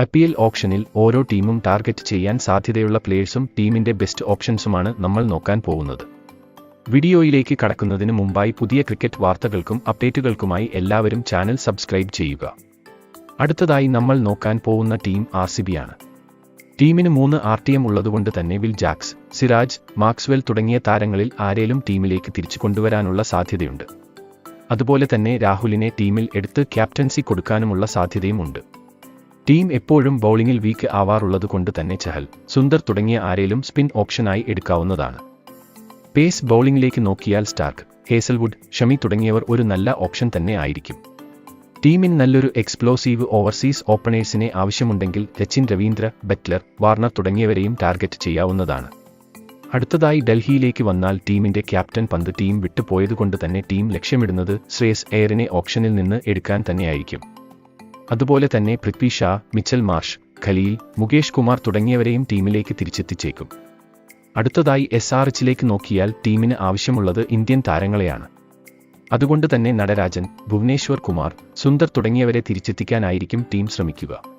I ഓപ്ഷനിൽ ഓരോ ടീമും ടാർഗറ്റ് ചെയ്യാൻ സാധ്യതയുള്ള പ്ലേയേഴ്സും ടീമിന്റെ ബെസ്റ്റ് ഓപ്ഷൻസുമാണ് നമ്മൾ നോക്കാൻ പോകുന്നത്. വീഡിയോയിലേക്ക് കടക്കുന്നതിന് മുമ്പായി പുതിയ ക്രിക്കറ്റ് വാർത്തകൾക്കും അപ്ഡേറ്റുകൾക്കുമായി എല്ലാവരും ചാനൽ സബ്സ്ക്രൈബ് ചെയ്യുക. അടുത്തതായി നമ്മൾ നോക്കാൻ പോകുന്ന ടീം ആർ ആണ്. ടീമിന് മൂന്ന് ആർ ടി എം ഉള്ളതുകൊണ്ട് തന്നെ വിൽ ജാക്സ് സിരാജ് മാക്സ്വെൽ തുടങ്ങിയ താരങ്ങളിൽ ആരേലും ടീമിലേക്ക് തിരിച്ചു കൊണ്ടുവരാനുള്ള സാധ്യതയുണ്ട്. അതുപോലെ തന്നെ രാഹുലിനെ ടീമിൽ എടുത്ത് ക്യാപ്റ്റൻസി കൊടുക്കാനുമുള്ള സാധ്യതയുമുണ്ട്. ടീം എപ്പോഴും ബൗളിംഗിൽ വീക്ക് ആവാറുള്ളത് കൊണ്ട് തന്നെ ചഹൽ. സുന്ദർ തുടങ്ങിയ ആരേലും സ്പിൻ ഓപ്ഷനായി എടുക്കാവുന്നതാണ്. പേസ് ബൗളിംഗിലേക്ക് നോക്കിയാൽ സ്റ്റാർക്ക് ഹേസൽവുഡ് ഷമി തുടങ്ങിയവർ ഒരു നല്ല ഓപ്ഷൻ തന്നെ ആയിരിക്കും. ടീമിന് നല്ലൊരു എക്സ്പ്ലോസീവ് ഓവർസീസ് ഓപ്പണേഴ്സിനെ ആവശ്യമുണ്ടെങ്കിൽ രച്ചിൻ രവീന്ദ്ര ബറ്റ്ലർ വാർണർ തുടങ്ങിയവരെയും ടാർഗറ്റ് ചെയ്യാവുന്നതാണ്. അടുത്തതായി ഡൽഹിയിലേക്ക് വന്നാൽ ടീമിന്റെ ക്യാപ്റ്റൻ പന്ത് ടീം വിട്ടുപോയതുകൊണ്ട് തന്നെ ടീം ലക്ഷ്യമിടുന്നത് ശ്രേയസ് എയറിനെ ഓപ്ഷനിൽ നിന്ന് എടുക്കാൻ തന്നെയായിരിക്കും. അതുപോലെ തന്നെ പൃഥ്വി ഷാ മിച്ചൽ മാർഷ് ഖലീൽ മുകേഷ് കുമാർ തുടങ്ങിയവരെയും ടീമിലേക്ക് തിരിച്ചെത്തിച്ചേക്കും. അടുത്തതായി എസ് ആർ എച്ചിലേക്ക് നോക്കിയാൽ ടീമിന് ആവശ്യമുള്ളത് ഇന്ത്യൻ താരങ്ങളെയാണ്. അതുകൊണ്ട് തന്നെ നടരാജൻ ഭുവനേശ്വർ കുമാർ സുന്ദർ തുടങ്ങിയവരെ തിരിച്ചെത്തിക്കാനായിരിക്കും ടീം ശ്രമിക്കുക.